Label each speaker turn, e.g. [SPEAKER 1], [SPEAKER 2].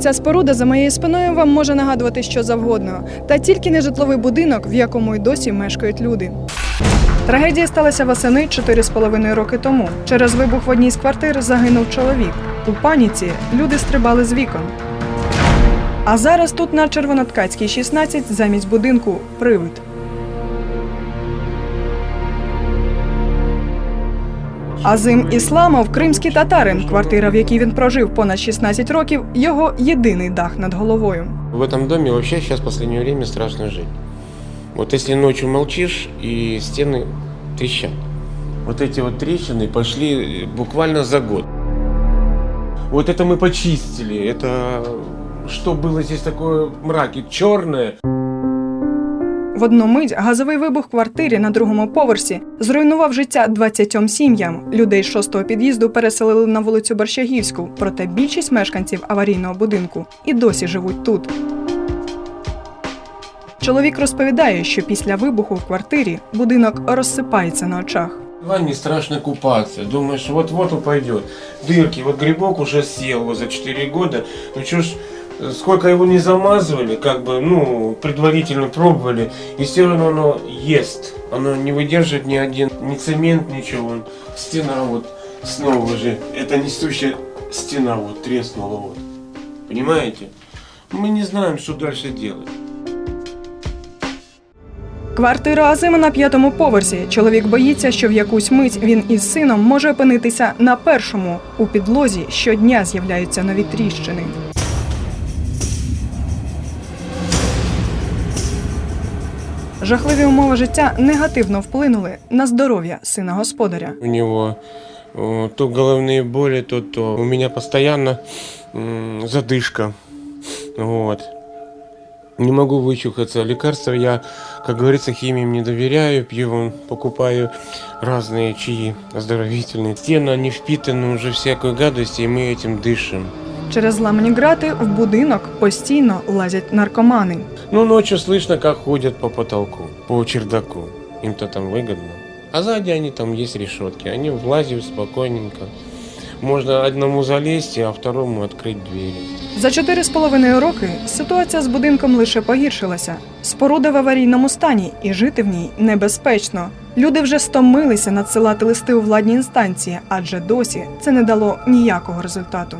[SPEAKER 1] Ця споруда за моєю спиною вам може нагадувати що завгодно, та тільки не житловий будинок, в якому й досі мешкають люди. Трагедія сталася восени 4,5 роки тому. Через вибух в одній з квартир загинув чоловік. У паніці люди стрибали з вікон. А зараз тут на Червоноткацькій 16 замість будинку привид. Азим Ісламов кримський татарин, квартира, в якій він прожив понад 16 років, його єдиний дах над головою.
[SPEAKER 2] В этом доме вообще сейчас в последнее время страшно жить. Вот если ночью молчишь и стены трещат. Вот эти вот трещины пошли буквально за год. Вот это мы почистили. Это что было здесь такое в мраке? Черное.
[SPEAKER 1] В одну мить газовий вибух в квартирі на другому поверсі зруйнував життя 20 сім'ям. Людей з шостого під'їзду переселили на вулицю Борщагівську, проте більшість мешканців аварійного будинку і досі живуть тут. Чоловік розповідає, що після вибуху в квартирі будинок розсипається на очах.
[SPEAKER 2] В страшно купаться. Думаешь, вот-вот упадет. Дырки. Вот грибок уже съел за 4 года. Ну что ж, сколько его не замазывали, как бы, ну, предварительно пробовали, и все равно оно ест. Оно не выдерживает ни один, ни цемент, ничего. Стена вот снова же, это несущая стена вот треснула вот. Понимаете? Мы не знаем, что дальше делать.
[SPEAKER 1] Квартира Азима на п'ятому поверсі. Чоловік боїться, що в якусь мить він із сином може опинитися на першому. У підлозі щодня з'являються нові тріщини. Жахливі умови життя негативно вплинули на здоров'я сина господаря.
[SPEAKER 2] У него э, то головные боли, то то. У меня постоянно м, задышка. Вот. Не могу вычухаться. Лекарства я, как говорится, химиям не доверяю. Пью, покупаю разные чаи оздоровительные. Стены, они впитаны уже всякой гадостью, и мы этим дышим.
[SPEAKER 1] Через зламані грати в будинок постійно лазять наркомани.
[SPEAKER 2] Ну, ночью слышно, как ходят по потолку, по чердаку. Им-то там выгодно. А сзади они там есть решетки. Они влазят спокойненько. Можно одному залезть, а второму открыть двери.
[SPEAKER 1] За чотири з половиною роки ситуація з будинком лише погіршилася. Споруда в аварійному стані і жити в ній небезпечно. Люди вже стомилися надсилати листи у владні інстанції, адже досі це не дало ніякого результату.